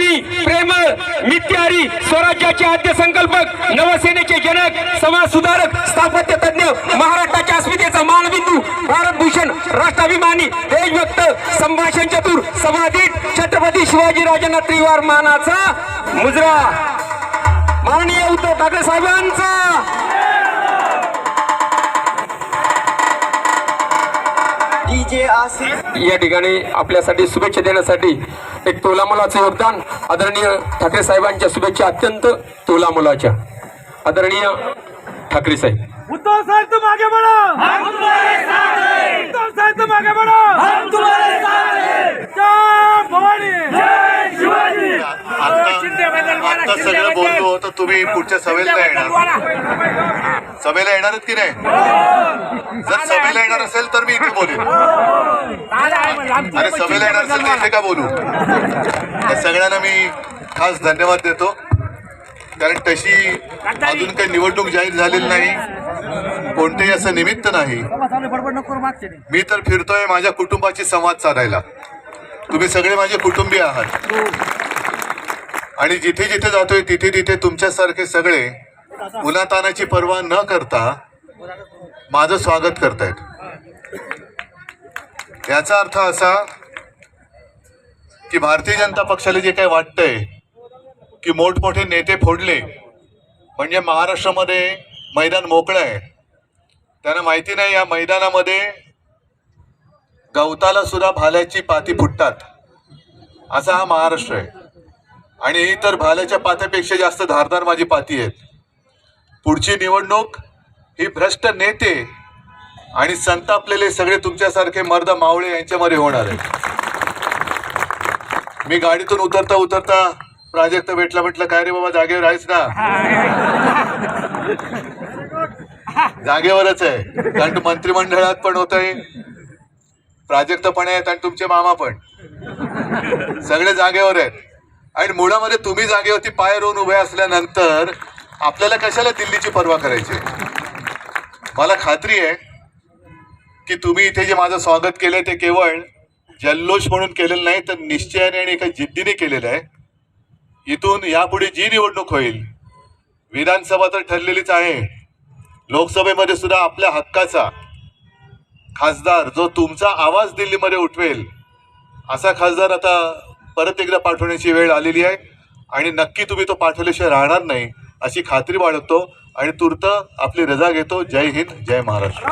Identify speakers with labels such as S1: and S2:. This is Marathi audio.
S1: तेजस्वी प्रेमळ नित्यारी स्वराज्याचे आद्य संकल्पक नवसेनेचे जनक समाज सुधारक स्थापत्य तज्ञ महाराष्ट्राच्या अस्मितेचा मानबिंदू भारतभूषण राष्ट्राभिमानी देशभक्त संभाषण चतुर समाधीत छत्रपती शिवाजी राजांना त्रिवार मानाचा मुजरा. माननीय उद्धव ठाकरे साहेबांचा. या ठिकाणी आपल्यासाठी शुभेच्छा देण्यासाठी एक तोलामोलाचं योगदान आदरणीय ठाकरे साहेबांच्या शुभेच्छा अत्यंत तोलामोलाच्या. आदरणीय ठाकरे साहेब.
S2: उद्धव साहब तुम आगे बढ़ो हम तुम्हारे साथ हैं. उद्धव साहब तुम आगे बढ़ो हम तुम्हारे साथ हैं. जय भवानी. जय शिवाजी.
S3: आता आता सगळं बोललो तर तुम्ही पुढच्या सभेला येणार. सभेला येणार की नाही? जर सभेला येणार असेल तर मी इथे बोलेन. अरे सभेला येणार असेल तर इथे का बोलू. त्या सगळ्यांना मी खास धन्यवाद देतो. कारण तशी अजून काही निवडणूक जाहीर झालेली नाही. कोणतेही असं निमित्त नाही. मी तर फिरतोय माझ्या कुटुंबाची संवाद साधायला. तुम्ही सगळे माझे कुटुंबीय आहात. आणि जिथे जिथे जातोय तिथे तिथे तुमच्यासारखे सगळे उन्हातानाची पर्वा न करता माझं स्वागत करतायत. याचा अर्थ असा की भारतीय जनता पक्षाला जे काही वाटतंय की मोठमोठे नेते फोडले म्हणजे महाराष्ट्रामध्ये मैदान मोकळं आहे. त्यांना माहिती नाही या मैदानामध्ये गवताला सुद्धा भाल्याची पाती फुटतात. असा हा महाराष्ट्र आहे. आणि ही तर भाल्याच्या पात्यापेक्षा जास्त धारदार माझी पाती आहेत. पुढची निवडणूक ही भ्रष्ट नेते आणि संतापलेले सगळे तुमच्यासारखे मर्द मावळे यांच्यामध्ये होणार आहे मी गाडीतून उतरता उतरता प्राजक्त भेटला म्हटलं काय रे बाबा जागेवर आहेस ना? जागेवरच आहे. कारण तू मंत्रिमंडळात पण होत आहे प्राजक्त पण आहेत आणि तुमचे मामा पण. सगळे जागेवर आहेत. आणि मुळामध्ये तुम्ही जागेवरती पाय रोवून उभे असल्यानंतर आपल्याला कशाला दिल्लीची पर्वा करायची? मला खात्री आहे की तुम्ही इथे जे माझं स्वागत केलं ते केवळ जल्लोष म्हणून केलेलं नाही तर निश्चयाने आणि एका जिद्दीने केलेलं आहे. इथून यापुढे जी निवडणूक होईल विधानसभा तर ठरलेलीच आहे. लोकसभेमध्ये सुद्धा आपल्या हक्काचा खासदार जो तुमचा आवाज दिल्लीमध्ये उठवेल असा खासदार आता परत एकदा पाठवण्याची वेळ आलेली आहे आणि नक्की तुम्ही तो पाठवल्याशिवाय राहणार नाही अशी खात्री बाळगतो आणि तूर्त आपली रजा घेतो. जय हिंद जय महाराष्ट्र.